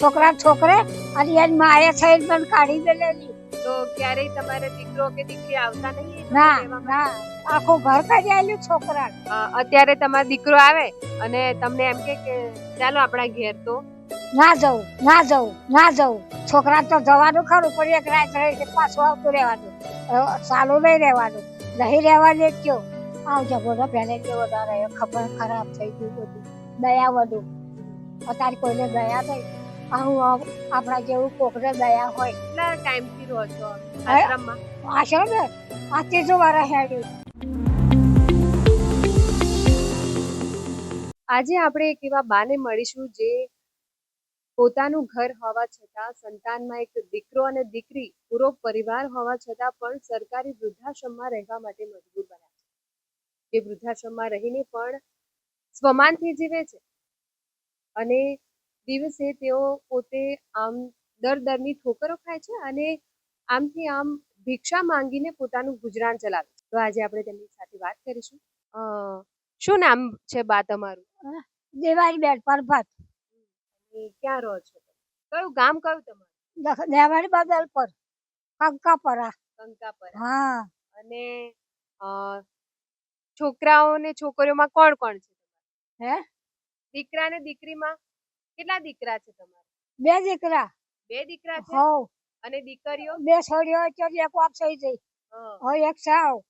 છોકરા છોકરે અને એની માએ થઈને પણ કાઢી દેલેલી તો ક્યારેય તમારે દીકરો કે દીકરી આવતા નહીં ના ના. આખું ઘર કરી આવેલું છોકરા અત્યારે તમારો દીકરો આવે અને તમને એમ કે ચાલો આપણા ઘેર તો. ના જવું ના જવું ના જવું. છોકરા તો જવાનું ખરું પણ એક રાત રહી પાછું આવતું રહેવાનું. સાલું નહીં રહેવાનું. નહીં રહેવાનું કયો. આવજો બોલો પહેલે કેવો વધારે. રહ્યો ખબર ખરાબ થઈ ગયું બધું. દયા વધુ અત્યારે કોઈને દયા નહીં આવું આપણા જેવું કોકને દયા હોય. કેટલા ટાઈમથી રહો છો આશ્રમમાં? આશ્રમ ને આ ત્રીજું વાળા હેડ્યું આજે આપણે એક એવા બાને મળીશું જે પોતાનું ઘર હોવા છતાં સંતાનમાં એક દીકરો અને દીકરી પૂરો પરિવાર હોવા છતાં પણ સરકારી વૃદ્ધાશ્રમમાં રહેવા માટે મજબૂર બન્યા છે. જે વૃદ્ધાશ્રમમાં રહીને પણ સ્વમાનથી જીવે છે. અને દિવસે તેઓ પોતે આમ દર દરની ઠોકરો ખાય છે અને આમથી આમ ભિક્ષા માંગીને પોતાનું ગુજરાન ચલાવે છે. તો આજે આપણે તેમની સાથે વાત કરીશું. અ, શું નામ છે બા તમારું? દેવાડી બેન પરબત એ ક્યાં રહો છો? કયું ગામ કયું તમારું? દેવાળી બદલ પર કંકાપરા. કંકાપરા. હા. અને અ, છોકરાઓ ને છોકરીઓમાં કોણ કોણ છે? હે? દીકરા ને દીકરીમાં? કેટલા દીકરા છે તમારા? બે દીકરા. બે દીકરા છે? હોવ. અને દીકરીઓ? બે છોડીઓ તો એક ઓફ થઈ જઈ હં, એક સાવ.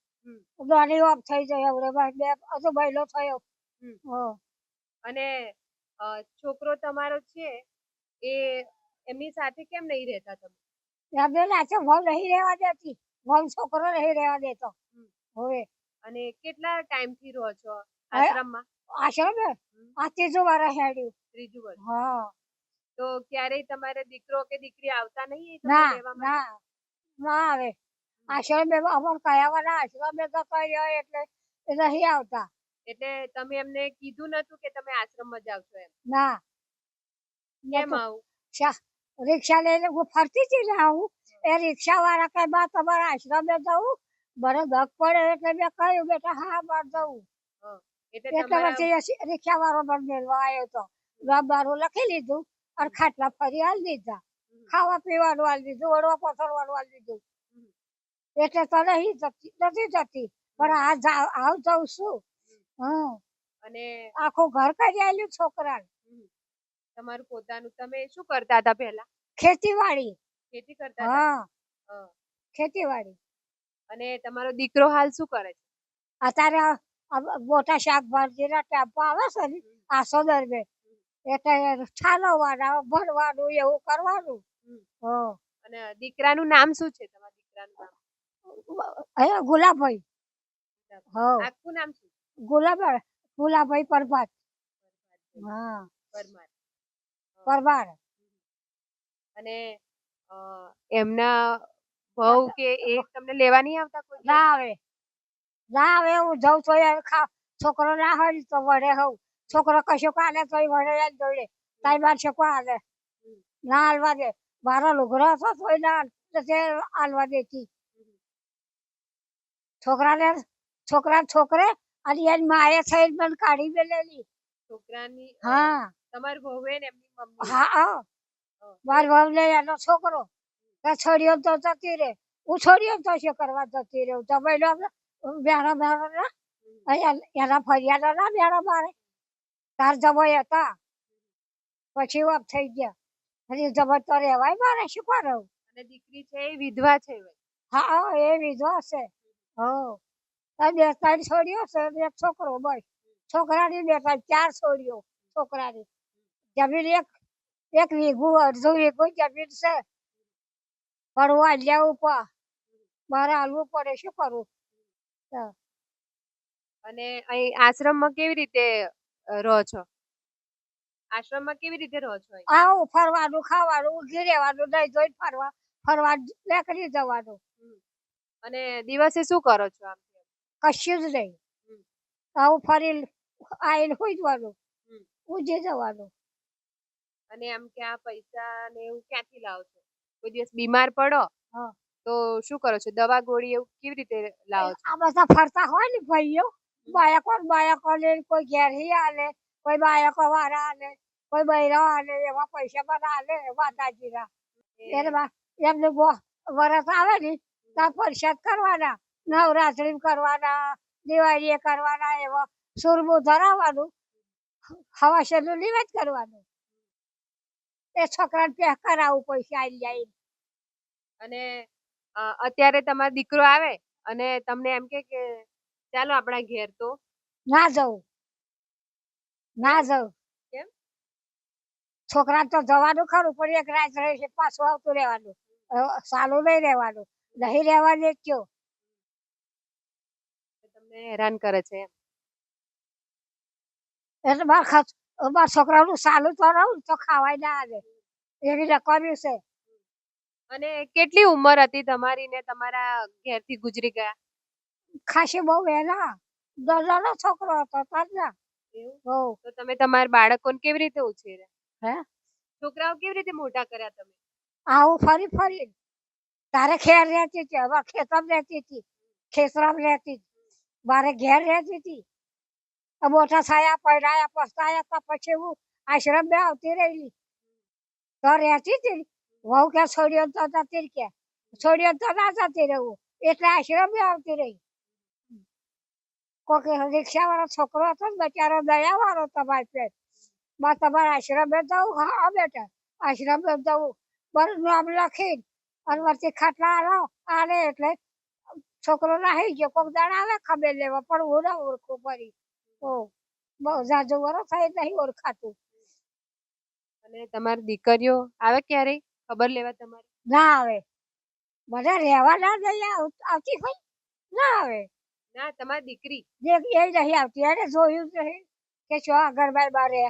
દોઢી ઓફ થઈ જઈ હવે બે હજુ બૈલો થયો. હો. અને છોકરો તમારો છે એ એમની સાથે કેમ નહીં રહેતા તમે? એમને લાગે વહુ નહીં રહેવા દેતી. વહુ છોકરો નહીં રહેવા દેતો. હવે. અને કેટલા ટાઈમથી રહો છો આશ્રમમાં? આશરો ને? આ ત્રીજું વાર હેડ્યું ત્રીજું વર્ષ. હા. તો ક્યારેય તમારે દીકરો કે દીકરી આવતા નહીં ના ના ના આવે. આશરો અમર કયા વાળા તો કર્યો એટલે એ નહીં આવતા. એટલે તમે એમને કીધું નતું કે તમે આશ્રમમાં જાવ છો એમ? ના. કેમ. આવું? રિક્ષા લઈને હું ફરતી હતી ને આવું. એ રિક્ષા વાળા કઈ બા તમારા આશ્રમે જવું મને દગ પડે એટલે મેં કહ્યું બેટા હા બાર જવું એટલે મેળવા આવ્યો તો. લખી લીધું અને ખાટલા ફરી હાલ દીધા. ખાવા પીવાનું હાલ દીધું ઓળવા પથરવાનું હાલ દીધું. એટલે તો નહીં જતી નથી જતી. પણ આ આવ જઉં છું. હમ. અને આખું ઘર કરી આવેલું છોકરા તમારું પોતાનું તમે શું કરતા હતા પહેલા? ખેતીવાડી. ખેતી કરતા હા. ખેતીવાડી. અને તમારો દીકરો હાલ શું કરે છે? અત્યારે મોટા શાકભાજીના ટેમ્પો આવે છે ને આસો દરમે એટલે ઠાલવવાના ભરવાનું એવું કરવાનું. અને દીકરાનું નામ શું છે તમારા દીકરાનું નામ? ગુલાબભાઈ. હો. આખું નામ શું? ગુલાબ ગુલાબભાઈ પરભાત હા. પરમાર. પરમાર. અને એમના વહુ કે એ તમને લેવા નહીં આવતા કોઈ ના આવે. ના એવું હું જઉં તો છોકરો ના હોય તો વડે હોઉં. છોકરો કશો કાલે તો વડે જ દોડે. તાઈ બાર છોકરો હાલે. ના હાલવા દે. મારો લુગડો હતો તો ના તે હાલવા દેતી. છોકરાને છોકરા છોકરે અને એની માએ થઈને મને કાઢી મેલેલી છોકરાની હા. તમારી વહુએ ને એમની મમ્મી? હા માર વહુ ને એનો છોકરો. છોડીઓ તો જતી રે હું છોડીઓ તો શું કરવા જતી રે તો બેડા બેડા ના એના ફરિયાદ ના બેડા મારે. તાર જમાઈ હતા. પછી વાપ થઈ ગયા. હજી જબર તો રહેવાય મારે શું કરું? અને દીકરી છે એ વિધવા છે હા એ વિધવા છે. હો. બે ત્રણ છોડીઓ છે એક છોકરો બસ. છોકરાની બે ત્રણ ચાર છોડીઓ છોકરાની. જમીન એક એક વીઘું અડધું વીઘું જમીન છે. પડવા લેવું પા મારે હાલવું પડે શું કરું અને અહીં આશ્રમમાં કેવી રીતે રહો છો? આશ્રમમાં કેવી રીતે રહો છો અહીં? આવું ફરવાનું ખાવાનું ઊંઘી રહેવાનું નહીં જોઈ ફરવા ફરવા નીકળી જવાનું. અને દિવસે શું કરો છો આમ? કશું જ નહીં. હમ. આવું ફરી આવીને હોઈ જવાનું હમ. ઊંઘી જવાનું. અને આમ કે આ પૈસા ને એવું ક્યાંથી લાવો છો કોઈ દિવસ બીમાર પડો? હા. તો શું કરો છો? દવા ગોળી એવું કેવી રીતે લાવો છો? આ બધા ફરતા હોય ને ભાઈઓ બાયકો ને બાયકો લઈને કોઈ ઘેર હી આલે કોઈ બાયકો વાળા આલે કોઈ બૈરા આલે એવા પૈસા પણ આલે એને બા- એમને વરસ આવે ને ત્યાં પરસાદ કરવાના નવરાત્રી કરવાના દિવાળીએ કરવાના એવા સુરમું ધરાવવાનું હવાશેનું નિવેદ કરવાનું. એ છોકરાને પેક કરાવવું પૈસા આવી જાય અને અત્યારે તમારો દીકરો આવે અને તમને એમ કે ચાલો આપણા ઘેર તો. ના જવું. ના જવું. કેમ? છોકરા તો જવાનું ખરું પણ એક રાત રહે છે પાછું આવતું રહેવાનું. સારું નહીં રહેવાનું. નહીં રહેવા કયો. તમને હેરાન કરે છે એમ. એટલે મારા છોકરાનું સાલું તો રહું તો ખાવાય ના આવે. એવી રકમ્યું છે. અને કેટલી ઉંમર હતી તમારી ને તમારા ઘેરથી ગુજરી ગયા? ખાસી બહુ વહેલા. દલાનો છોકરો હતો તારના તો તમે તમારા બાળકોને કેવી રીતે ઉછેર્યા? હે? છોકરાઓ કેવી રીતે મોટા કર્યા તમે? આવું ફરી ફરી. તારે ખેર રહેતી હતી હવે ખેતર રહેતી હતી ખેતરામ રહેતી હતી. મારે ઘેર રહેતી હતી. મોટા થયા પડાયા પસ્તાયા તા પછી હું આશ્રમ બે આવતી રહેલી. તો રહેતી હતી વહુ કે છોડીઓ તો જતી કે છોડીઓ તો ના જતી રહું. એટલે આશ્રમ આવતી રહી. કોક રિક્ષા વાળો છોકરો હતો બચારો દયા વાળો તમારી પેટ. બા તમારે આશ્રમે જવું હા બેટા. આશ્રમે જવું મારું નામ લખીને અને વચ્ચે ખાટલા આલો, આલે એટલે છોકરો નાહી ગયો. કોક દાણ આવે ખબર લેવા, પણ હું ના ઓળખું ફરી. ઓ બહુ જાજુ વરો થઈ નહીં ઓળખાતું. અને તમારી દીકરીઓ આવે ક્યારેય? ખબર લેવા તમારી? ના આવે. મને રહેવા ના દઈએ આવતી હોય? ના આવે. ના તમારી દીકરી. જે એ નહીં આવતી. એને જોયું નહીં કે છો આગળ બાર રહે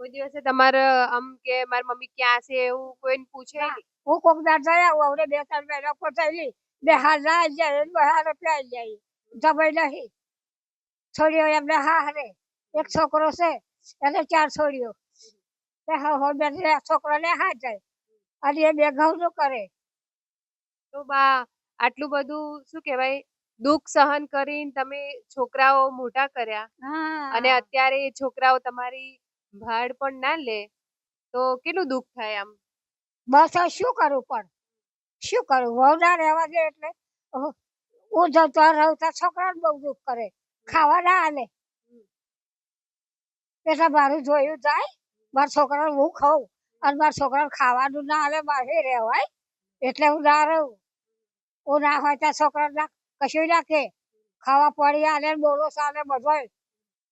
કોઈ દિવસે તમારે આમ કે મારી મમ્મી ક્યાં છે એવું કોઈને પૂછે હું કોક દાર જઈ આવું હવે બે ત્રણ મહિના પતાવી બે હાર ના જાય બે હાર પ્યાઈ જાય. જમાઈ નહીં. છોડીઓ એમને હા હરે. એક છોકરો છે એને ચાર છોડીઓ. છોકરો ને હા જાય અને એ બે ઘઉં નું કરે? તો બા આટલું બધું શું કહેવાય? દુઃખ સહન કરીને તમે છોકરાઓ મોટા કર્યા. અને અત્યારે એ છોકરાઓ તમારી ભાડ પણ ના લે તો કેટલું દુઃખ થાય આમ? બસ શું કરું પણ? શું કરું? વહુ ના રહેવા દે એટલે હું જતો રહું છોકરાને બહુ દુઃખ કરે. ખાવા ના આલે. એટલે મારું જોયું જાય મારા છોકરાને હું ખાઉં. અને મારા છોકરાને ખાવાનું ના આવે, મારે રહેવાય. એટલે હું ના રહું. હું ના હોય ત્યાં છોકરા ના કશું નાખે ખાવા પડી આલે ને બોલો ચાલે બધો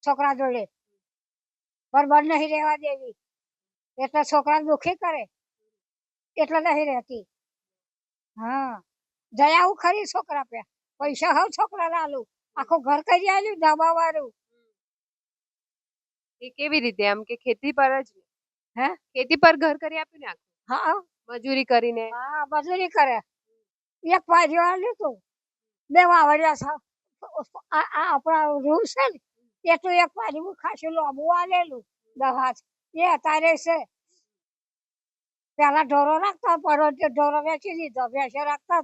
છોકરા જોડે. બંધ નહીં રહેવા દેવી. એટલે છોકરા દુઃખી કરે. એટલે નહીં રહેતી. હા. જયા હું ખરી છોકરા પે. પૈસા હવે છોકરા લાલું. આખું ઘર કરી આવ્યું ધાબા વાળું એ કેવી રીતે? આમ કે ખેતી પર જ ને? હે? ખેતી પર ઘર કરી આપ્યું ને હા. મજૂરી કરીને? હા મજૂરી કરે. એક આલ્યું તું બે વાવડિયા છે આ આપણા રૂમ છે ને એટલું એક પાડ્યું ખાસું લોબું આલેલું દવા એ અત્યારે છે. પેલા ઢોરો રાખતા તે ઢોરો વેચી દીધો વેચે રાખતા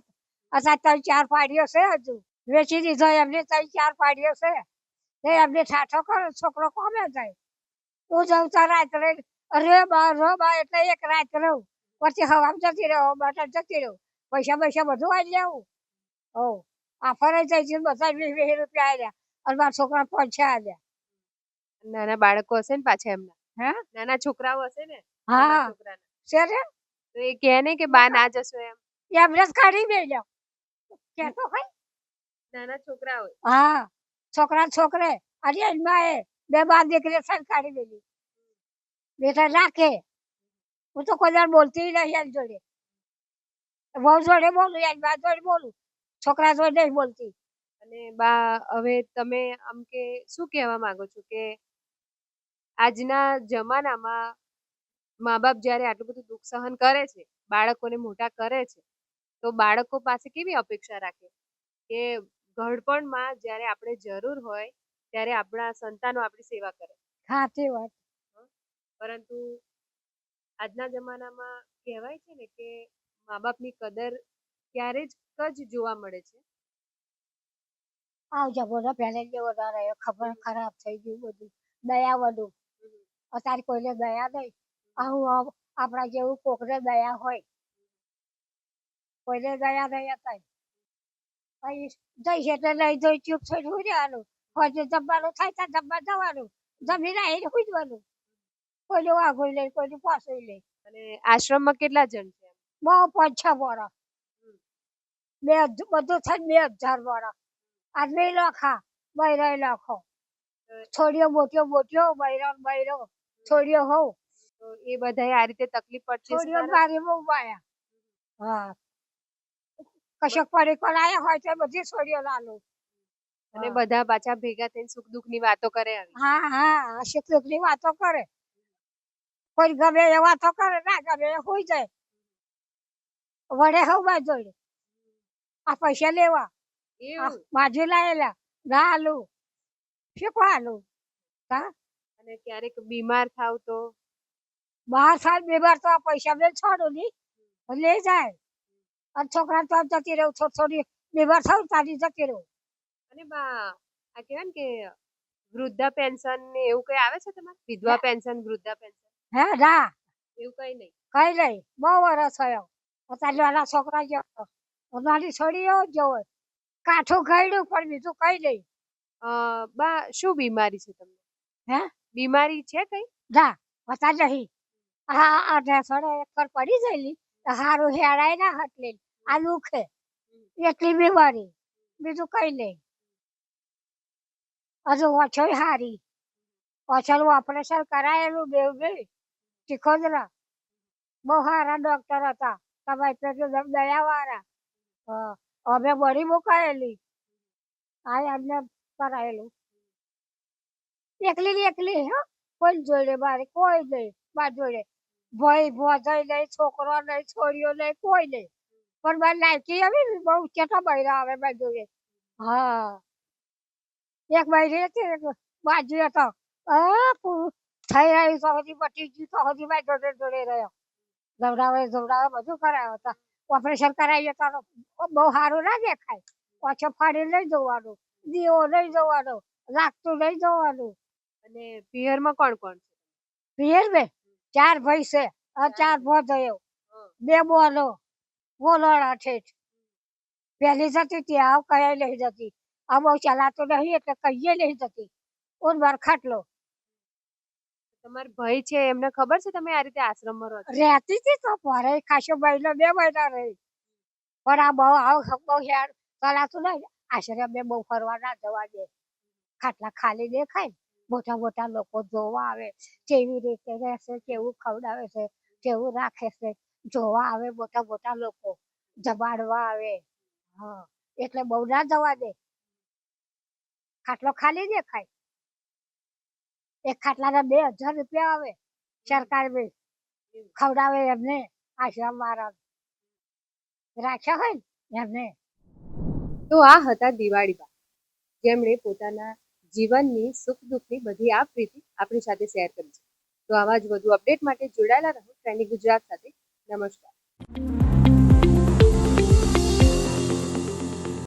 અત્યારે ત્રણ ચાર પાડીઓ છે હજુ. વેચી દીધો એમને ત્રણ ચાર પાડીઓ છે. તે એમને ઠાઠો કરો છોકરો કોમે જાય? હું જઉં તો રાત્રે રે બા રો બા એટલે એક રાત રહું પછી હવામ જતી રહો બટર જતી રહ્યો પૈસા પૈસા બધું આવી લેવું હો. આ ફરે જાય છે બધા વીસ વીસ રૂપિયા આવ્યા અને મારા છોકરા પહોંચ્યા આવ્યા નાના બાળકો હશે ને પાછા એમના. હા? નાના છોકરાઓ હશે ને? હા. છે? તો એ કહે ને કે બા ના જશો એમ. એમ રસ કાઢી મેલ્યો કેતો હોય? નાના છોકરાઓ. હા. છોકરા છોકરે. અરે એમાં એ બે બાર દીકરી સર કાઢી મેલી બેટા રાખે હું તો કોઈ બોલતી નહીં એની જોડે. બહુ જોડે બોલું એની બા જોડે બોલું. છોકરા જોડે નહીં બોલતી. અને બા હવે તમે આમ કે શું કહેવા માંગો છો કે આજના જમાનામાં મા બાપ જ્યારે આટલું બધું દુઃખ સહન કરે છે બાળકોને મોટા કરે છે તો બાળકો પાસે કેવી અપેક્ષા રાખે? કે ઘડપણમાં જ્યારે આપણે જરૂર હોય ત્યારે આપણા સંતાનો આપણી સેવા કરે. હા તે વાત પરંતુ આજના જમાનામાં કહેવાય છે ને કે મા બાપની કદર ત્યારે જ જ જોવા મળે છે? આવજા બોલો પહેલે જેવો વધારે ખબર ખરાબ થઈ ગયું બધું. દયા વધુ અત્યારે કોઈને દયા નહીં. આવું આવ- આપણા જેવું કોકને દયા હોય. કોઈને દયા નહીં અત્યારે અહીં જઈશ એટલે લઈ જઈ ચૂપ થઈ સુઈ રહેવાનું. હોય જમવાનું થાય ત્યાં જમવા જવાનું. જમીને આવીને સુઈ જવાનું. કોઈનું વાઘોઈ લે કોઈનું પાસોઈ લે. અને આશ્રમમાં કેટલા જણ છે બહુ પાંચ છ વાળા બે બધું થઈને બે હજાર વાળા આદમી લખા બૈરા લખો. છોડીઓ મોટીઓ મોટીઓ બૈરા. બૈરો છોડીઓ હોવ એ બધા આ રીતે તકલીફ પડતી છોડીઓ બહુ માયા હા. કશોક પડે કોણ આયા હોય તો બધી છોડીઓ લાલું. અને બધા પાછા ભેગા થઈને સુખ દુઃખની વાતો કરે હા હા સુખ દુઃખની વાતો કરે. કોઈ ગમે એવા તો કરે ના ગમે એ હોઈ જાય. વડે હવ જોડે આ પૈસા લેવા. બાજુ લાયેલા. ગાલુ. શીખવાલુ હા? અને ક્યારેક બીમાર થાવ તો? બાર સાલ બીમાર તો આ પૈસા બેન છોડું ની લે જાય. અને છોકરા તો જતી રહું થોડી થોડી બીમાર થાવ તારી જતી રહું. અને બા આ કહેવાય ને કે વૃદ્ધા પેન્શન ને એવું કઈ આવે છે તમારે? વિધવા પેન્શન વૃદ્ધા પેન્શન? હે રા. એવું કઈ નહીં કઈ નહીં બહુ વરસ થયો. અત્યારે નાના છોકરા જેવો અમારી છોડીઓ જેવો. કાઠું ગળ્યું પણ બીજું કઈ નહીં બા શું બીમારી છે તમને? હે? બીમારી છે કઈ? ના અત્યારે નહીં. હા અને ઢેસડે એક પડી ગયેલી. તો હારું હેડાય ના હટલે. આ દુખે એટલી બીમારી. બીજું કઈ નહીં હજુ ઓછો હારી. ઓછળું ઓપરેશન કરાયેલું બેવ બે ચીખોદરા બહુ સારા ડોક્ટર હતા. તમારી પેટલું દયા વાળા અમે બળી મુકાયેલી. આ એમને કરાયેલું. એકલી એકલી, હો. કોઈ જોડે મારે, કોઈ નહીં. માર જોડે ભાઈ ભોજાઈ નહીં, છોકરો નહીં છોડીઓ નહીં, કોઈ નહીં. પણ મારી લાયકી આવી બહુ કેટલા બૈરા આવે મારી જોડે. હા. એક બૈરી હતી બાજુ હતો. થઈ રહી તો હજી ગયું તો હજી ભાઈ જોડે જોડે રહ્યો. જવડાવે જવડાવે બધું કરાયો હતા ઓપરેશન કરાવીએ તો બહુ સારું ના દેખાય. પાછો ફાડી લઈ જવાનું. દીવો લઈ જવાનો. લાગતું લઈ જવાનું. અને પિયરમાં કોણ કોણ છે? પિયર બે. ચાર ભાઈ છે. ચાર. ભો થયો. બે બોલો. બોલોડા ઠેઠ. પહેલી જતી ત્યાં આવ કયા લઈ જતી. આ બહુ ચલાતું નહીં એટલે કહીએ લઈ જતી. ઓર બાર ખાટલો. તમારા ભાઈ છે, એમને ખબર છે તમે આ રીતે આશ્રમમાં રહો છો? રહેતી હતી તો ભરે, ખાસો મહિનો બે મહિના રહી. પણ આ બહુ, આવ બહુ હેર ચલાતું નહીં. આશ્રમ બે બહુ ફરવા ના જવા દે. ખાટલા ખાલી દેખાય મોટા મોટા લોકો જોવા આવે, કેવી રીતે રહેશે, કેવું ખવડાવે છે, કેવું રાખે છે, જોવા આવે મોટા મોટા લોકો, જમાડવા આવે. હા, એટલે બહુ ના જવા દે. ખાટલો ખાલી દેખાય. એક ખાટલાના બે હજાર રૂપિયા આવે. સરકાર બી ખવડાવે એમને, આશ્રમ વાળા રાખ્યા હોય ને એમને. તો આ હતા દિવાળીબા જેમણે પોતાના જીવનની સુખ દુઃખની બધી આ પ્રીતિ આપણી સાથે શેર કરી છે. તો આવા જ વધુ અપડેટ માટે જોડાયેલા રહો. ટ્રેન્ડિંગ ગુજરાત સાથે. નમસ્કાર.